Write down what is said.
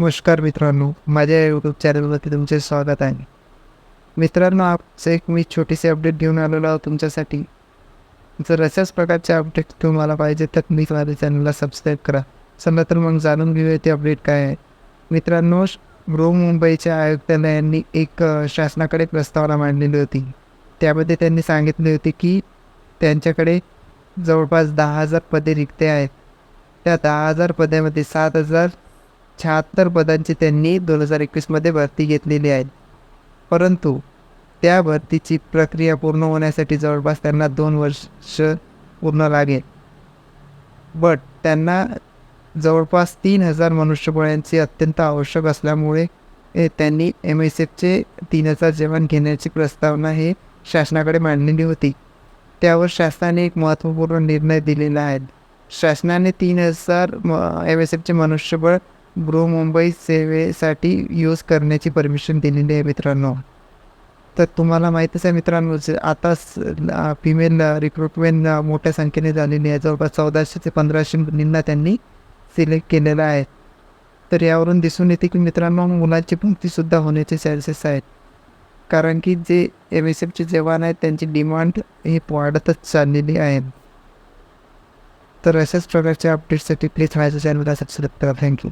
नमस्कार मित्रांनो माझ्या यूट्यूब चॅनलवरती तुमचे स्वागत आहे. मित्रांनो आपचं एक मी छोटीशी अपडेट घेऊन आलेलो आहोत तुमच्यासाठी. जर अशाच प्रकारचे अपडेट तुम्हाला पाहिजे तर मी माझ्या चॅनलला सबस्क्राईब करा. चला तर मग जाणून घेऊया ते अपडेट काय आहे. मित्रांनो बृहमुंबईच्या आयुक्तालयांनी एक शासनाकडे प्रस्तावना मांडलेली होती. त्यामध्ये त्यांनी सांगितले होते की त्यांच्याकडे जवळपास दहा हजार पदे रिक्त आहेत. त्या दहा हजार पदामध्ये सात हजार शहात्तर पदांची त्यांनी दोन हजार एकवीसमध्ये भरती घेतलेली आहे. परंतु त्या भरतीची प्रक्रिया पूर्ण होण्यासाठी जवळपास त्यांना दोन वर्ष पूर्ण लागेल. बट त्यांना जवळपास तीन हजार मनुष्यबळांची अत्यंत आवश्यक असल्यामुळे त्यांनी एम एस एफचे तीन हजार जेवण घेण्याची प्रस्तावना हे शासनाकडे मांडलेली होती. त्यावर शासनाने एक महत्त्वपूर्ण निर्णय दिलेला आहे. शासनाने तीन हजार म एम एस एफचे मनुष्यबळ ब्रो मुंबई सेवेसाठी यूज करण्याची परमिशन दिलेली आहे मित्रांनो. तर तुम्हाला माहीतच आहे मित्रांनो आता फिमेल रिक्रुटमेंट मोठ्या संख्येने झालेली आहे. जवळपास चौदाशे ते पंधराशे मुलींना त्यांनी सिलेक्ट केलेलं आहे. तर यावरून दिसून येते की मित्रांनो मुलांची भरतीसुद्धा होण्याचे चान्सेस आहेत. कारण की जे एम एस एफचे जवान आहेत त्यांची डिमांड ही वाढतच चाललेली आहे. तर अशाच प्रकारच्या अपडेटसाठी प्लीज माझ्या चॅनलला सबस्क्राईब करा. थँक्यू